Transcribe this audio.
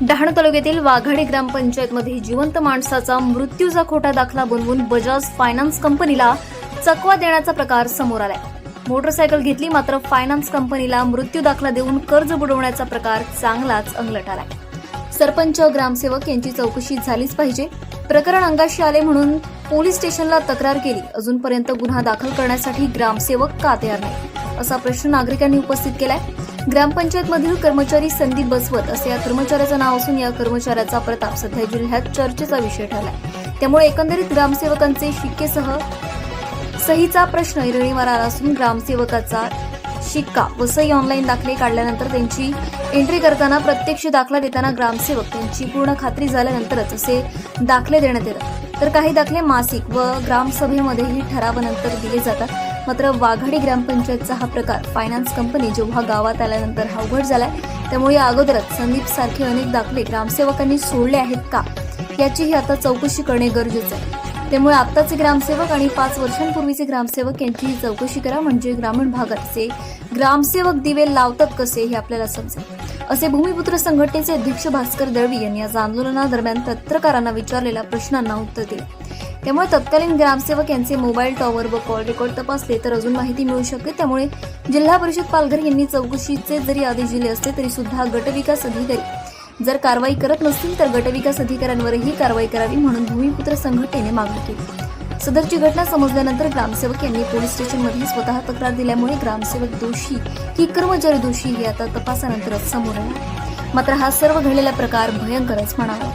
डहाणू तालुक्यातील वाघाडी ग्रामपंचायतमध्ये जिवंत माणसाचा मृत्यूचा खोटा दाखला बनवून बजाज फायनान्स कंपनीला चकवा देण्याचा प्रकार समोर आलाय. मोटरसायकल घेतली मात्र फायनान्स कंपनीला मृत्यू दाखला देऊन कर्ज बुडवण्याचा प्रकार चांगलाच अंगलट आलाय सरपंच ग्रामसेवक यांची चौकशी झालीच पाहिजे. प्रकरण अंगाशी आले म्हणून पोलीस स्टेशनला तक्रार केली. अजूनपर्यंत गुन्हा दाखल करण्यासाठी ग्रामसेवक का तयार नाही? असा प्रश्न नागरिकांनी उपस्थित केलाय. ग्रामपंचायतमधील कर्मचारी संदीप बसवत असे या कर्मचाऱ्याचं नाव असून या कर्मचाऱ्याचा प्रताप सध्या जिल्ह्यात चर्चेचा विषय ठरलाय. त्यामुळे एकंदरीत ग्रामसेवकांचे शिक्केसह सहीचा प्रश्न ऐरणीवर आला असून ग्रामसेवकाचा शिक्का वसई ऑनलाईन दाखले काढल्यानंतर त्यांची एंट्री करताना प्रत्यक्ष दाखला देताना ग्रामसेवक त्यांची पूर्ण खात्री झाल्यानंतरच असे दाखले देण्यात येतात. तर काही दाखले मासिक व ग्रामसभेमध्येही ठरावानंतर दिले जातात. मात्र वाघाडी ग्रामपंचायतचा हा प्रकार फायनान्स कंपनी जेव्हा गावात आल्यानंतर हा उघड झालाय त्यामुळे या अगोदरच संदीप सारखे अनेक दाखले ग्रामसेवकांनी सोडले आहेत का? याचीही आता चौकशी करणे गरजेचं आहे. त्यामुळे आत्ताचे ग्रामसेवक आणि पाच वर्षांपूर्वीचे ग्रामसेवक यांची चौकशी करा म्हणजे ग्रामीण भागातचे ग्रामसेवक दिवे लावतात कसे हे आपल्याला समजेल. असे भूमिपुत्र संघटनेचे अध्यक्ष भास्कर दळवी यांनी आज आंदोलनादरम्यान पत्रकारांना विचारलेल्या प्रश्नांना उत्तर दिले. त्यामुळे तत्कालीन ग्रामसेवक यांचे मोबाईल टॉवर व कॉल रेकॉर्ड तपासले तर अजून माहिती मिळू शकते. त्यामुळे जिल्हा परिषद पालघर यांनी चौकशीचे जरी आदेश दिले असले तरी सुद्धा गटविकास अधिकारी जर कारवाई करत नसतील तर गटविकास अधिकाऱ्यांवरही कारवाई करावी म्हणून भूमिपुत्र संघटनेने मागणी केली. सदरची घटना समजल्यानंतर ग्रामसेवक यांनी पोलीस स्टेशनमध्ये स्वतः तक्रार दिल्यामुळे ग्रामसेवक दोषी की कर्मचारी दोषी हे आता तपासानंतरच समोर आले. मात्र हा सर्व घडलेला प्रकार भयंकरच म्हणावा.